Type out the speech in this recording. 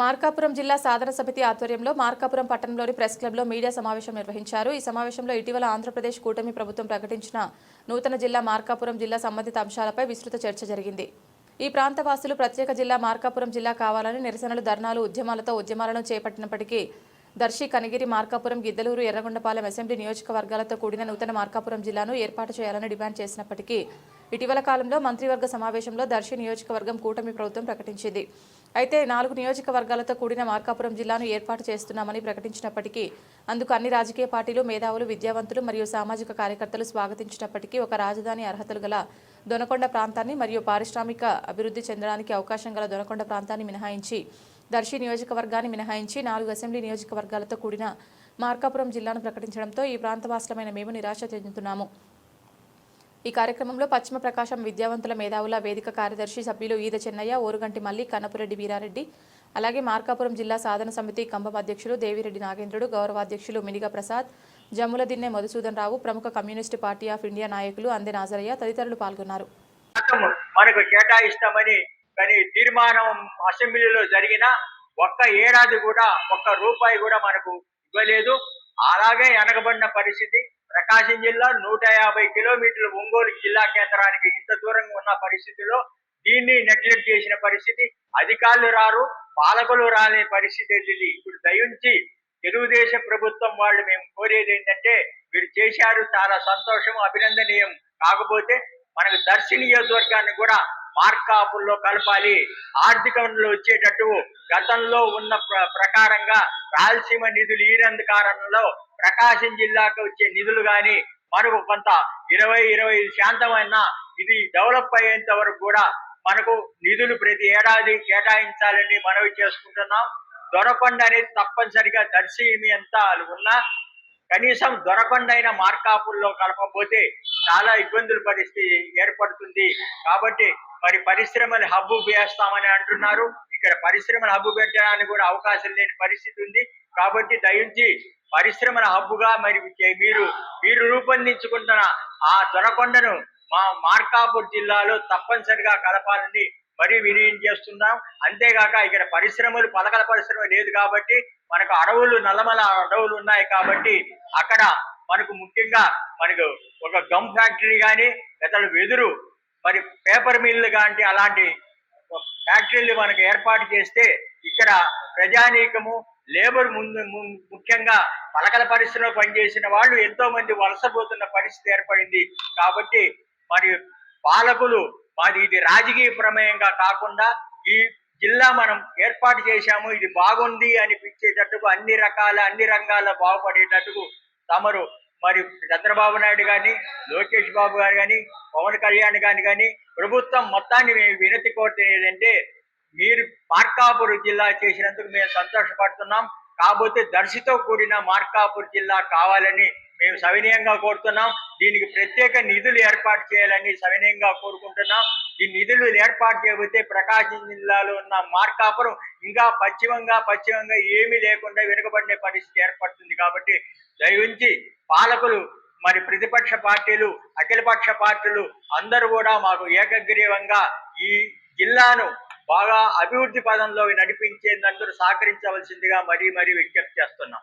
మార్కాపురం జిల్లా సాధన సమితి ఆధ్వర్యంలో మార్కాపురం పట్టణంలోని ప్రెస్ క్లబ్లో మీడియా సమావేశం నిర్వహించారు. ఈ సమావేశంలో ఇటీవల ఆంధ్రప్రదేశ్ కూటమి ప్రభుత్వం ప్రకటించిన నూతన జిల్లా మార్కాపురం జిల్లా సంబంధిత అంశాలపై విస్తృత చర్చ జరిగింది. ఈ ప్రాంత వాసులు ప్రత్యేక జిల్లా మార్కాపురం జిల్లా కావాలని నిరసనలు ధర్నాలు ఉద్యమాలతో ఉద్యమాలను చేపట్టినప్పటికీ దర్శి కనిగిరి మార్కాపురం గిద్దలూరు ఎర్రగొండపాలెం అసెంబ్లీ నియోజకవర్గాలతో కూడిన నూతన మార్కాపురం జిల్లాను ఏర్పాటు చేయాలని డిమాండ్ చేసినప్పటికీ ఇటీవల కాలంలో మంత్రివర్గ సమావేశంలో దర్శి నియోజకవర్గం కూటమి ప్రభుత్వం ప్రకటించింది. అయితే నాలుగు నియోజకవర్గాలతో కూడిన మార్కాపురం జిల్లాను ఏర్పాటు చేస్తున్నామని ప్రకటించినప్పటికీ అందుకు అన్ని రాజకీయ పార్టీలు మేధావులు విద్యావంతులు మరియు సామాజిక కార్యకర్తలు స్వాగతించినప్పటికీ ఒక రాజధాని అర్హతలు గల దొనకొండ ప్రాంతాన్ని మరియు పారిశ్రామిక అభివృద్ధి చెందడానికి అవకాశం గల దొనకొండ ప్రాంతాన్ని మినహాయించి దర్శి నియోజకవర్గాన్ని మినహాయించి నాలుగు అసెంబ్లీ నియోజకవర్గాలతో కూడిన మార్కాపురం జిల్లాను ప్రకటించడంతో ఈ ప్రాంతవాసులమైన మేము నిరాశ చెందుతున్నాము. ఈ కార్యక్రమంలో పశ్చిమ ప్రకాశం విద్యావంతుల మేధావుల వేదిక కార్యదర్శి సభ్యులు ఈద చెన్నయ్య ఓరుగంటి మల్లి కన్నపురెడ్డి వీరారెడ్డి అలాగే మార్కాపురం జిల్లా సాధన సమితి కంబం అధ్యక్షులు దేవిరెడ్డి నాగేంద్రుడు గౌరవాధ్యక్షులు మినిగ ప్రసాద్ జమ్ముల దిన్నె మధుసూదన్ రావు ప్రముఖ కమ్యూనిస్టు పార్టీ ఆఫ్ ఇండియా నాయకులు అందే నాజరయ్య తదితరులు పాల్గొన్నారు. మనకు కేటాయిస్తామని కానీ తీర్మానం అసెంబ్లీలో జరిగిన ఒక్క ఏడాది కూడా ఒక్క రూపాయి కూడా మనకు ఇవ్వలేదు. అలాగే వెనకబడిన పరిస్థితి ప్రకాశం జిల్లా నూట యాభై కిలోమీటర్లు ఒంగోలు జిల్లా కేంద్రానికి ఇంత దూరంగా ఉన్న పరిస్థితిలో దీన్ని నెగ్లెక్ట్ చేసిన పరిస్థితి. అధికారులు రారు పాలకులు రాని పరిస్థితి ఇది ఇప్పుడు దయించి తెలుగుదేశం ప్రభుత్వం వాళ్ళు మేము కోరేది ఏంటంటే మీరు చేశారు చాలా సంతోషం అభినందనీయం. కాకపోతే మనకు దర్శి నియోజకవర్గాన్ని కూడా మార్కాపుల్లో కలపాలి. ఆర్థికంలో వచ్చేటట్టు గతంలో ఉన్న ప్ర- ప్రకారంగా రాయలసీమ నిధులు ఈరందు కారణంలో ప్రకాశం జిల్లాకు వచ్చే నిధులు గాని మనకు కొంత ఇరవై ఇరవై ఐదు శాతమైన ఇది డెవలప్ అయ్యేంత వరకు కూడా మనకు నిధులు ప్రతి ఏడాది కేటాయించాలని మనవి చేసుకుంటున్నాం. దొరకొండ అనేది తప్పనిసరిగా దర్శి మీ అంతా ఉన్నా కనీసం దొరకొండైన మార్కాపుల్లో కలపకపోతే చాలా ఇబ్బందుల పరిస్థితి ఏర్పడుతుంది. కాబట్టి మరి పరిశ్రమలు హబ్బు వేస్తామని అంటున్నారు. ఇక్కడ పరిశ్రమలు హబ్బు పెట్టడానికి కూడా అవకాశం లేని పరిస్థితి ఉంది. కాబట్టి దయించి పరిశ్రమల హబ్బుగా మరి మీరు మీరు రూపొందించుకుంటున్న ఆ దొరకొండను మా మార్కాపూర్ జిల్లాలో తప్పనిసరిగా కలపాలని మరీ వినియం చేస్తున్నాం. అంతేగాక ఇక్కడ పరిశ్రమలు పలకల పరిశ్రమ లేదు కాబట్టి మనకు అడవులు నల్లమల అడవులు ఉన్నాయి కాబట్టి అక్కడ మనకు ముఖ్యంగా మనకు ఒక గమ్ ఫ్యాక్టరీ కానీ ఇతడు వెదురు మరి పేపర్ మిల్లు కానీ అలాంటి ఫ్యాక్టరీలు మనకు ఏర్పాటు చేస్తే ఇక్కడ ప్రజానీకము లేబర్ ముందు ము- ముఖ్యంగా పలకల పరిశ్రమ పనిచేసిన వాళ్ళు ఎంతో మంది వలసపోతున్న పరిస్థితి ఏర్పడింది. కాబట్టి మరి పాలకులు మాది ఇది రాజకీయ ప్రమేయంగా కాకుండా ఈ జిల్లా మనం ఏర్పాటు చేశాము ఇది బాగుంది అనిపించేటట్టుకు అన్ని రకాల అన్ని రంగాల బాగుపడేటట్టుకు తమరు మరి చంద్రబాబు నాయుడు కానీ లోకేష్ బాబు గారు కానీ పవన్ కళ్యాణ్ గారు కానీ ప్రభుత్వం మొత్తాన్ని మేము వినతి కోరుతుంది ఏంటంటే మీరు మార్కాపూర్ జిల్లా చేసినందుకు మేము సంతోషపడుతున్నాం. కాకపోతే దర్శితో కూడిన మార్కాపూర్ జిల్లా కావాలని మేము సవినయంగా కోరుతున్నాం. దీనికి ప్రత్యేక నిధులు ఏర్పాటు చేయాలని సవినయంగా కోరుకుంటున్నాం. ఈ నిధులు ఏర్పాటు చేయబోతే ప్రకాశం జిల్లాలో ఉన్న మార్కాపురం ఇంకా పశ్చిమంగా పశ్చిమంగా ఏమీ లేకుండా వెనుకబడిన పరిస్థితి ఏర్పడుతుంది కాబట్టి దయవుంచి పాలకులు మరి ప్రతిపక్ష పార్టీలు అఖిలపక్ష పార్టీలు అందరూ కూడా మాకు ఏకగ్రీవంగా ఈ జిల్లాను బాగా అభివృద్ధి పదంలో నడిపించేందుకు సహకరించవలసిందిగా మరీ మరీ విజ్ఞప్తి చేస్తున్నాం.